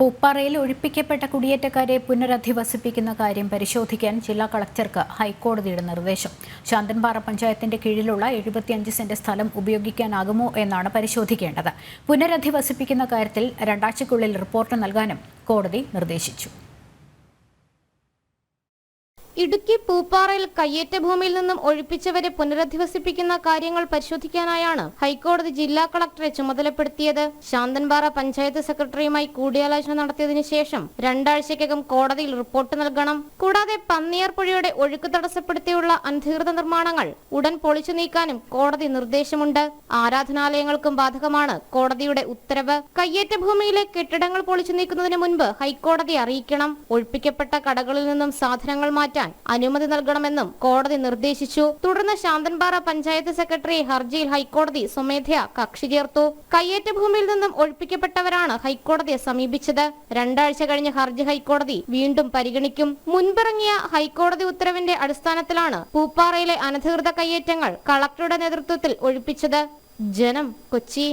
പൂപ്പാറയിൽ ഒഴിപ്പിക്കപ്പെട്ട കുടിയേറ്റക്കാരെ പുനരധിവസിപ്പിക്കുന്ന കാര്യം പരിശോധിക്കാൻ ജില്ലാ കളക്ടർക്ക് ഹൈക്കോടതിയുടെ നിർദ്ദേശം. ശാന്തൻപാറ പഞ്ചായത്തിന്റെ കീഴിലുള്ള എഴുപത്തിയഞ്ച് സെന്റ് സ്ഥലം ഉപയോഗിക്കാനാകുമോ എന്നാണ് പരിശോധിക്കേണ്ടത്. പുനരധിവസിപ്പിക്കുന്ന കാര്യത്തിൽ രണ്ടാഴ്ചയ്ക്കുള്ളിൽ റിപ്പോർട്ട് നൽകാനും കോടതി നിർദ്ദേശിച്ചു. ഇടുക്കി പൂപ്പാറയിൽ കയ്യേറ്റ ഭൂമിയിൽ നിന്നും ഒഴിപ്പിച്ചവരെ പുനരധിവസിപ്പിക്കുന്ന കാര്യങ്ങൾ പരിശോധിക്കാനായാണ് ഹൈക്കോടതി ജില്ലാ കളക്ടറെ ചുമതലപ്പെടുത്തിയത്. ശാന്തൻപാറ പഞ്ചായത്ത് സെക്രട്ടറിയുമായി കൂടിയാലോചന നടത്തിയതിനു ശേഷം രണ്ടാഴ്ചയ്ക്കകം കോടതിയിൽ റിപ്പോർട്ട് നൽകണം. കൂടാതെ പന്നിയാർ പുഴയുടെ ഒഴുക്ക് തടസ്സപ്പെടുത്തിയുള്ള അനധികൃത നിർമ്മാണങ്ങൾ ഉടൻ പൊളിച്ചു നീക്കാനും കോടതി നിർദ്ദേശമുണ്ട്. ആരാധനാലയങ്ങൾക്കും ബാധകമാണ് കോടതിയുടെ ഉത്തരവ്. കയ്യേറ്റ ഭൂമിയിലെ കെട്ടിടങ്ങൾ പൊളിച്ചു നീക്കുന്നതിന് മുൻപ് ഹൈക്കോടതി അറിയിക്കണം. ഒഴിപ്പിക്കപ്പെട്ട കടകളിൽ നിന്നും സാധനങ്ങൾ മാറ്റാൻ അനുമതി നൽകണമെന്നും കോടതി നിർദ്ദേശിച്ചു. തുടർന്ന് ശാന്തൻപാറ പഞ്ചായത്ത് സെക്രട്ടറി ഹർജിയിൽ ഹൈക്കോടതി സ്വമേധയാ കക്ഷി ചേർത്തു. കയ്യേറ്റ ഭൂമിയിൽ നിന്നും ഒഴിപ്പിക്കപ്പെട്ടവരാണ് ഹൈക്കോടതിയെ സമീപിച്ചത്. രണ്ടാഴ്ച കഴിഞ്ഞ് ഹർജി ഹൈക്കോടതി വീണ്ടും പരിഗണിക്കും. മുൻപിറങ്ങിയ ഹൈക്കോടതി ഉത്തരവിന്റെ അടിസ്ഥാനത്തിലാണ് പൂപ്പാറയിലെ അനധികൃത കയ്യേറ്റങ്ങൾ കളക്ടറുടെ നേതൃത്വത്തിൽ ഒഴിപ്പിച്ചത്. ജനം കൊച്ചി.